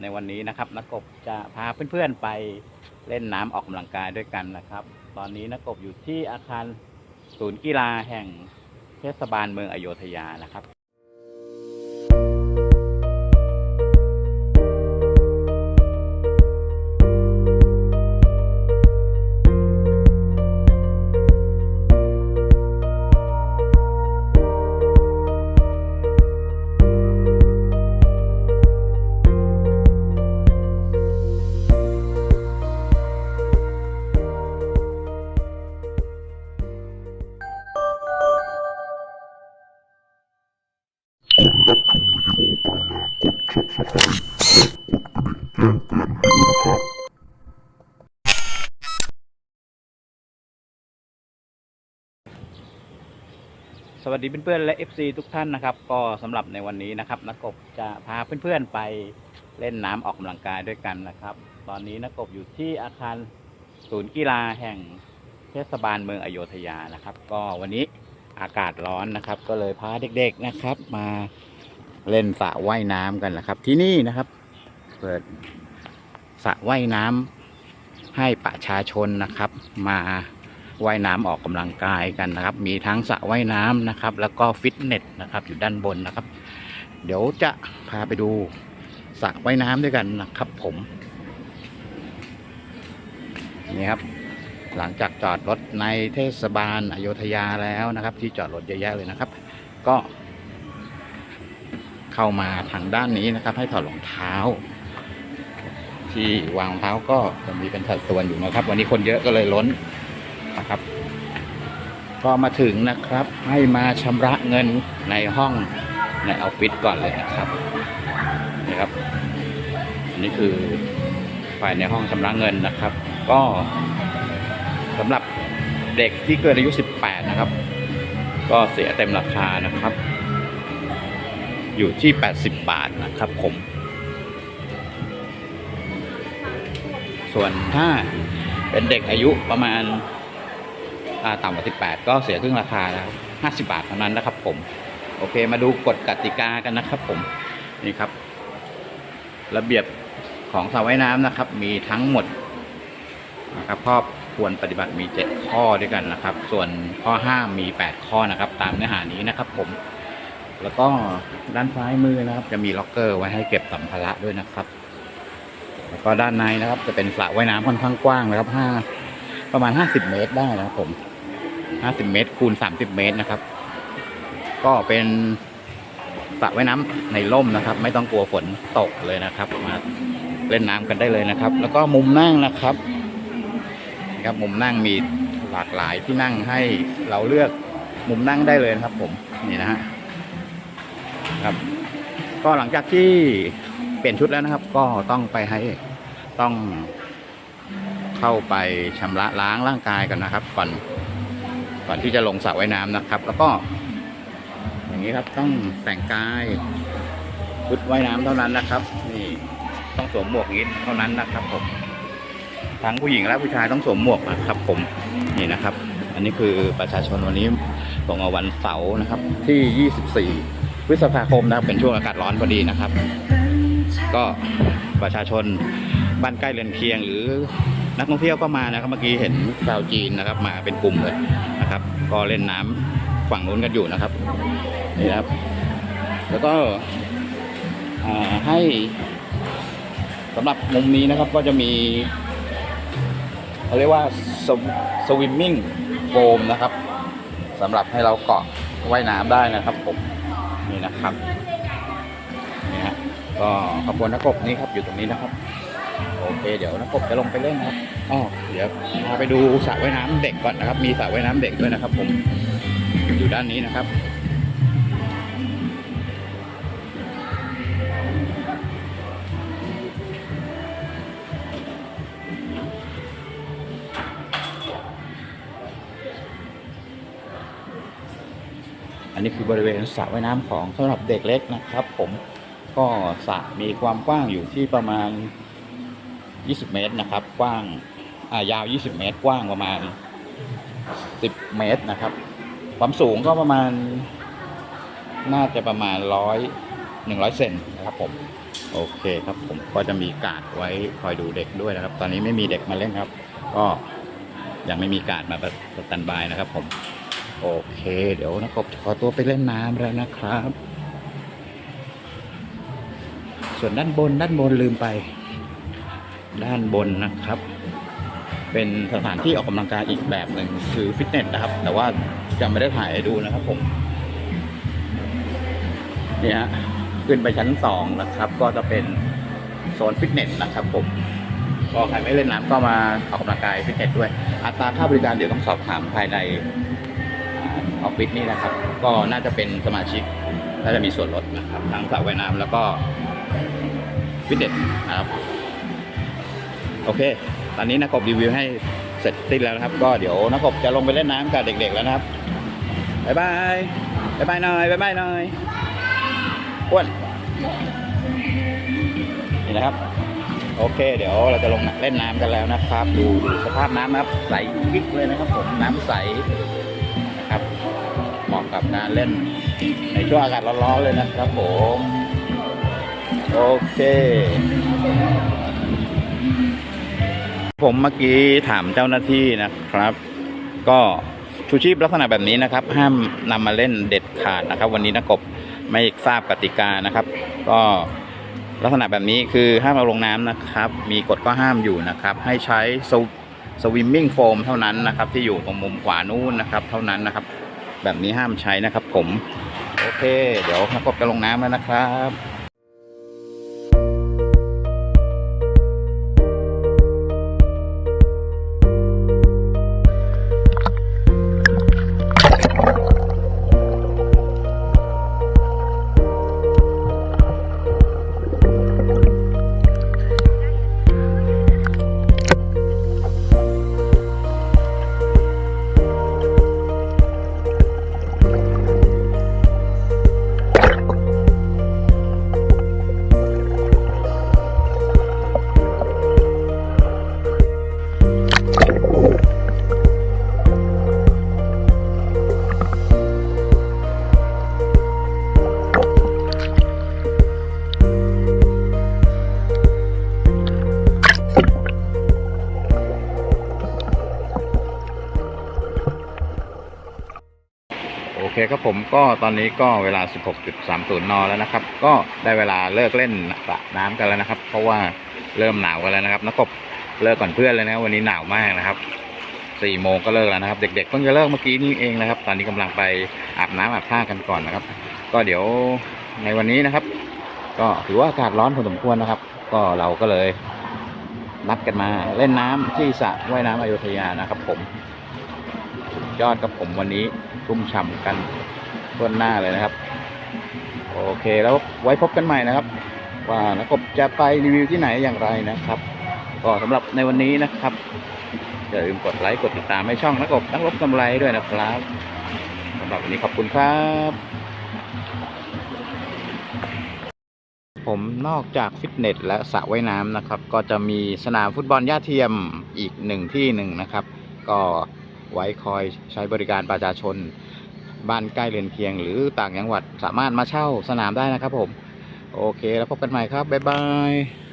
ในวันนี้นะครับนักกบจะพาเพื่อนๆไปเล่นน้ำออกกำลังกายด้วยกันนะครับ ตอนนี้นักกบอยู่ที่อาคารศูนย์กีฬาแห่งเทศบาลเมืองอโยธยานะครับ สวัสดีเพื่อนๆและ FC ทุกท่านนะครับ ก็สำหรับในวันนี้นะครับนักกบจะพาเพื่อนๆไปเล่นน้ำออกกำลังกายด้วยกันนะครับ ตอนนี้นักกบอยู่ที่อาคารศูนย์กีฬาแห่งเทศบาลเมืองอโยธยานะครับ ก็วันนี้ อากาศร้อนนะครับ ก็เลยพาเด็กๆนะครับ มาเล่นสระว่ายน้ำกันนะครับ ที่นี่นะครับ เปิดสระว่ายน้ำให้ประชาชนนะครับ มาว่ายน้ำออกกำลังกายกันนะครับ มีทั้งสระว่ายน้ำนะครับ แล้วก็ฟิตเนสนะครับ อยู่ด้านบนนะครับ เดี๋ยวจะพาไปดูสระว่ายน้ำด้วยกันนะครับ ผมนี่ครับ หลังจากจอดรถในเทศบาลอโยธยาแล้วนะครับ ที่จอดรถเยอะแยะเลยนะครับ ก็ เข้ามาทางด้านนี้นะครับ ให้ถอดรองเท้า ที่วางรองเท้าก็จะมีเป็นสัดส่วนอยู่นะครับ วันนี้คนเยอะก็เลยล้นนะครับ ก็มาถึงนะครับ ให้มาชำระเงินในห้องในออฟฟิศก่อนเลยนะครับนี่ครับอันนี้คือฝ่ายในห้องชำระเงินนะครับ ก็ สำหรับเด็กที่เกินอายุ 18 นะครับ ก็เสียเต็มราคานะครับ อยู่ที่ 80 บาทนะครับผม ส่วนถ้าเป็นเด็กอายุประมาณต่ำกว่า 18 ก็เสียครึ่งราคาแล้ว50 บาทเท่านั้นนะครับผม โอเคมาดูกฎกติกากันนะครับผม นี่ครับ ระเบียบของสระว่ายน้ำนะครับ มีทั้งหมดนะครับข้อ ควรปฏิบัติมี 7 ข้อด้วยกันนะครับ ส่วนข้อห้ามมี 8 ข้อนะครับ ตามเนื้อหานี้นะครับ ผม แล้วก็ด้านซ้ายมือนะครับ จะมีล็อกเกอร์ไว้ให้เก็บสัมภาระด้วยนะครับ แล้วก็ด้านในนะครับ จะเป็นสระว่ายน้ำค่อนข้างกว้างนะครับห้าประมาณ 50 เมตรได้นะครับ ผม 50 เมตร คูณ 30 เมตรนะครับ ก็เป็นสระว่ายน้ำในร่มนะครับ ไม่ต้องกลัวฝนตกเลยนะครับ มาเล่นน้ำกันได้เลยนะครับ แล้วก็มุมนั่งนะครับ ครับ มุมนั่งมีหลากหลายที่นั่งให้เราเลือกมุมนั่งได้เลยนะครับ ผมนี่นะฮะครับ ก็หลังจากที่เปลี่ยนชุดแล้วนะครับ ก็ต้องไปให้ต้องเข้าไปชำระล้างร่างกายกันนะครับ ก่อนก่อนที่จะลงสระว่ายน้ำนะครับ แล้วก็ อย่างนี้ครับต้องแต่งกายชุดว่ายน้ำเท่านั้นนะครับ นี่ต้องสวมหมวกย่างนี้เท่านั้นนะครับผม ทั้งผู้หญิงและผู้ชายต้องสวมหมวกนะครับผมนี่นะครับ อันนี้คือประชาชนวันนี้ลงอวันเสาร์นะครับ ที่ 24 พฤษภาคมนะครับเป็นช่วงอากาศร้อนพอดีนะครับ ก็ประชาชนบ้านใกล้เรือนเคียงหรือนักท่องเที่ยวก็มานะครับเมื่อกี้เห็นชาวจีนนะครับมาเป็นกลุ่มเลยนะครับ ก็เล่นน้ำฝั่งนู้นกันอยู่นะครับนี่นะครับ แล้วก็ให้สำหรับมุมนี้นะครับก็จะมี เขาเรียกว่าสวิมมิ่งโฟมนะครับสำหรับให้เราเกาะว่ายน้ำได้นะครับผมนี่นะครับนี่ฮะก็ขบวนนักกบนี้ครับอยู่ตรงนี้นะครับ โอเค เดี๋ยวนักกบจะลงไปเล่นนะครับอ๋อเดี๋ยวพาไปดูสระว่ายน้ำเด็กก่อนนะครับ มีสระว่ายน้ำเด็กด้วยนะครับ ผมอยู่ด้านนี้นะครับ อันนี้คือบริเวณสระว่ายน้ำของสำหรับเด็กเล็กนะครับ ผมก็สระมีความกว้างอยู่ที่ประมาณ 20 เมตรนะครับ กว้างายาว 20 เมตร กว้างประมาณ 10 เมตรนะครับ ความสูงก็ประมาณ น่าจะประมาณร้อยหนึ่งร้อยเซนนะครับผมโอเคครับผมก็จะมีการ์ดไว้คอยดูเด็กด้วยนะครับ ตอนนี้ไม่มีเด็กมาเล่นครับ ก็ยังไม่มีการ์ดมาสแตนบายนะครับผม โอเค เดี๋ยวนักบขอตัวไปเล่นน้ำแล้วนะครับ ส่วนด้านบนด้านบนลืมไป ด้านบนนะครับ เป็นสถานที่ออกกำลังกายอีกแบบหนึ่งคือฟิตเนสนะครับ แต่ว่าจะไม่ได้ถ่ายดูนะครับผมเนี่ยฮะขึ้นไปชั้นสองนะครับ ก็จะเป็นโซนฟิตเนสนะครับผม ก็ใครไม่เล่นน้ำก็มาออกกำลังกายฟิตเนสด้วย อัตราค่าบริการเดี๋ยวต้องสอบถามภายใน ออฟฟิศนี่นะครับ ก็น่าจะเป็นสมาชิกน่าจะมีส่วนลดนะครับทั้งสระว่ายน้ำแล้วก็ฟิตเนสนะครับโอเค ตอนนี้นักกบรีวิวให้เสร็จสิ้นแล้วนะครับ ก็เดี๋ยวนักกบจะลงไปเล่นน้ำกับเด็กๆแล้วนะครับบ๊ายบายบ๊ายบายหน่อยบ๊ายบายหน่อยอ้วนนี่นะครับ โอเค เดี๋ยวเราจะลงเล่นน้ำกันแล้วนะครับ ดูสภาพน้ำนะครับ ใสกิ๊กเลยนะครับผมน้ำใส เหมาะกับการเล่นในช่วงอากาศร้อนๆเลยนะครับผม โอเค ผมเมื่อกี้ถามเจ้าหน้าที่นะครับ ก็ชูชีพลักษณะแบบนี้นะครับ ห้ามนำมาเล่นเด็ดขาดนะครับ วันนี้นักกบไม่ทราบกติกานะครับ ก็ลักษณะแบบนี้คือห้ามเอาลงน้ำนะครับ มีกฎก็ห้ามอยู่นะครับ ให้ใช้สวิมมิ่งโฟมเท่านั้นนะครับ ที่อยู่ตรงมุมขวานู้นนะครับ เท่านั้นนะครับ แบบนี้ห้ามใช้นะครับผม โอเค เดี๋ยวนักกบจะลงน้ำแล้วนะครับ เคครับผมก็ตอนนี้ก็เวลา 16.30 น แล้วนะครับ ก็ได้เวลาเลิกเล่นสระน้ำกันแล้วนะครับ เพราะว่าเริ่มหนาวกันแล้วนะครับนักกบเลิกก่อนเพื่อนเลยนะวันนี้หนาวมากนะครับ4โมงก็เลิกแล้วนะครับ เด็กๆเพิ่งจะเลิกเมื่อกี้นี่เองนะครับ ตอนนี้กำลังไปอาบน้ำอาบท่ากันก่อนนะครับ ก็เดี๋ยวในวันนี้นะครับ ก็ถือว่าอากาศร้อนพอสมควรนะครับ ก็เราก็เลยนัดกันมาเล่นน้ำที่สระว่ายน้ำอยุธยานะครับ ผม ยอดกับผมวันนี้ชุ่มฉ่ำกันทั่วหน้าเลยนะครับ โอเคแล้วไว้พบกันใหม่นะครับ ว่านักกบจะไปรีวิวที่ไหนอย่างไรนะครับ ก็สำหรับในวันนี้นะครับอย่าลืมกดไลค์กดติดตามให้ช่องนักกบนักลบกำไรด้วยนะครับสำหรับวันนี้ขอบคุณครับ ผมนอกจากฟิตเนสและสระว่ายน้ำนะครับ ก็จะมีสนามฟุตบอลหญ้าเทียมอีกหนึ่งที่หนึ่งนะครับ ก็ ไว้คอยใช้บริการประชาชน บ้านใกล้เรือนเคียง หรือต่างจังหวัดสามารถมาเช่าสนามได้นะครับผม โอเคแล้วพบกันใหม่ครับ บ๊ายบาย